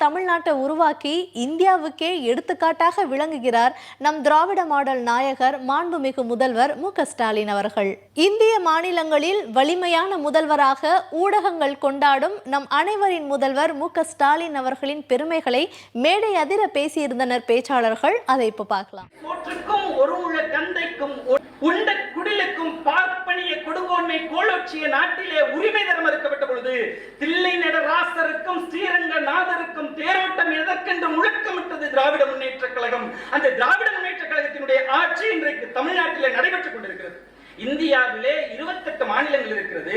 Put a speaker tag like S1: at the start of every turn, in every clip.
S1: தமிழ்நாட்டை உருவாக்கி இந்தியாவுக்கே எடுத்துக்காட்டாக விளங்குகிறார் நம் திராவிட மாடல் நாயகர் மாண்புமிகு முதல்வர் மு ஸ்டாலின் அவர்கள். இந்திய மாநிலங்களில் வலிமையான முதல்வராக ஊடகங்கள் கொண்டாடும் நம் அனைவரின் முதல்வர் மு ஸ்டாலின் அவர்களின் பெருமைகளை மேடை அதிர பேசியிருந்தனர் பேச்சாளர்கள். அதை இப்ப பார்க்கலாம்.
S2: ஒரு உண்ட குடிலுக்கும் பார்ப்பனிய கொடுங்கோன்மை கோலோச்சிய நாட்டிலே உரிமை தரம் மறுக்கப்பட்ட பொழுது தில்லை நடராசருக்கும் ஸ்ரீரங்க நாதருக்கும் தேரோட்டம் எதற்கென்று முழக்கமிட்டது திராவிட முன்னேற்ற கழகம்? அந்த திராவிட முன்னேற்ற கழகத்தினுடைய ஆட்சி இன்றைக்கு தமிழ்நாட்டிலே நடைபெற்றுக் கொண்டிருக்கிறது. இந்தியாவிலே 28 மாநிலங்கள் இருக்கிறது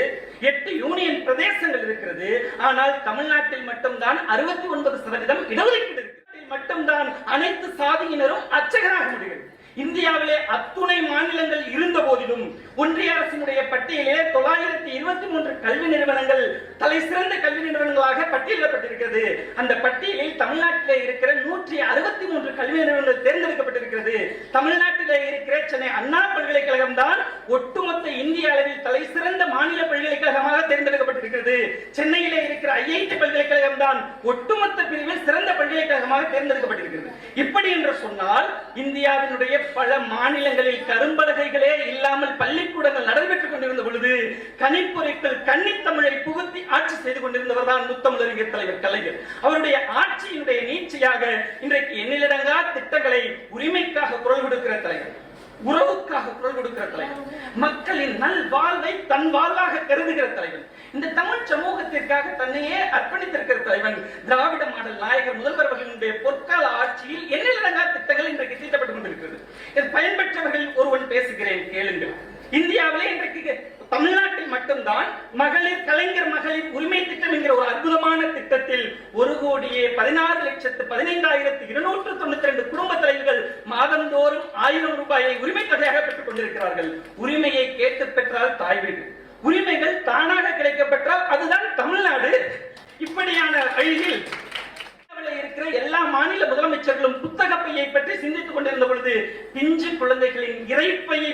S2: எட்டு யூனியன் பிரதேசங்கள் இருக்கிறது. ஆனால் தமிழ்நாட்டில் மட்டும்தான் அறுபத்தி ஒன்பது சதவீதம் இடஒதுக்கீடு இருக்கிறது மட்டும்தான் அனைத்து சாதியினரும் அச்சகராக முடியும் இந்தியாவிலே அத்துணை மாநிலங்கள் இரு போதிலும் ஒன்றிய அரசினுடைய பட்டியலிலே தொள்ளாயிரத்தி இருபத்தி மூன்று கல்வி நிறுவனங்கள் தலை சிறந்த கல்வி நிறுவனங்களாக பட்டியலிடப்பட்டிருக்கிறது. அந்த பட்டியலில் தமிழ்நாட்டிலே இருக்கிற நூற்றி அறுபத்தி மூன்று கல்வி நிறுவனங்கள் தேர்ந்தெடுக்கப்பட்டிருக்கிறது. தமிழ்நாட்டிலே இருக்கிற சென்னை அண்ணா பல்கலைக்கழகம் தான் ஒட்டுமொத்த இந்திய அளவில் தலை சிறந்த மாநில பல்கலைக்கழகமாக தேர்ந்தெடுக்கப்பட்டிருக்கிறது. சென்னையிலே இருக்கிற ஐஐடி பல்கலைக்கழகம் தான் ஒட்டுமொத்த பிரிவில் சிறந்த பல்கலைக்கழகமாக தேர்ந்தெடுக்கப்பட்டிருக்கிறது. இப்படி என்று சொன்னால் இந்தியாவினுடைய பல மாநிலங்களில் கரும்பலகை இல்லாமல் பள்ளிக்கூடங்கள் நடைபெற்றுக் கொண்டிருந்த பொழுது கன்னித்தமிழை புகுத்தி ஆட்சி செய்து கொண்டிருந்தவர் தான் முத்தமிழறிஞர் தலைவர் கலைஞர். அவருடைய ஆட்சியினுடைய நீட்சியாக இன்றைக்கு எண்ணிலடங்கா திட்டங்களை உரிமைக்காக குரல் கொடுக்கிற தலைவர். உறவுக்காக குரல் கொடுக்கிற தலைவர். மக்களின் நல் வாழ்வை தன் வாழ்வாக கருதுகிற தலைவன் இந்த தமிழ் சமூகத்திற்காக தன்னையே அர்ப்பணித்திருக்கிற தலைவன் திராவிட மாடல் நாயகர் முதல்வர் அவர்களுடைய பொற்கால ஆட்சியில் எண்ணிலடங்கா திட்டங்கள் இன்றைக்கு தீட்டப்பட்டுக் கொண்டிருக்கிறது. இது பயன்பெற்றவர்கள் ஒருவன் பேசுகிறேன் கேளுங்கள். இந்தியாவிலே இன்றைக்கு தமிழ்நாடு தமிழ்நாட்டில் மட்டும்தான் மகளிர் கலைஞர் மகளிர் உரிமை திட்டம் என்கிற ஒரு அற்புதமான திட்டத்தில் ஒரு கோடியே பதினாறு லட்சத்து பதினைந்தாயிரத்து இருநூற்று தொண்ணூத்தி ரெண்டு குடும்ப தலைவர்கள் மாதந்தோறும் ஆயிரம் ரூபாயை உரிமை தொகையாக பெற்றுக் கொண்டிருக்கிறார்கள். உரிமையை கேட்டு பெற்றால் தாய் வீடு. உரிமைகள் தானாக கிடைக்கப்பெற்றால் அதுதான் தமிழ்நாடு. இப்படியான வழியில் இருக்கிற எல்லா மாநில முதலமைச்சர்களும் புத்தக பையை பற்றி சிந்தித்துக் கொண்டிருந்த பொழுது பிஞ்சு குழந்தைகளின் இறைப்பையை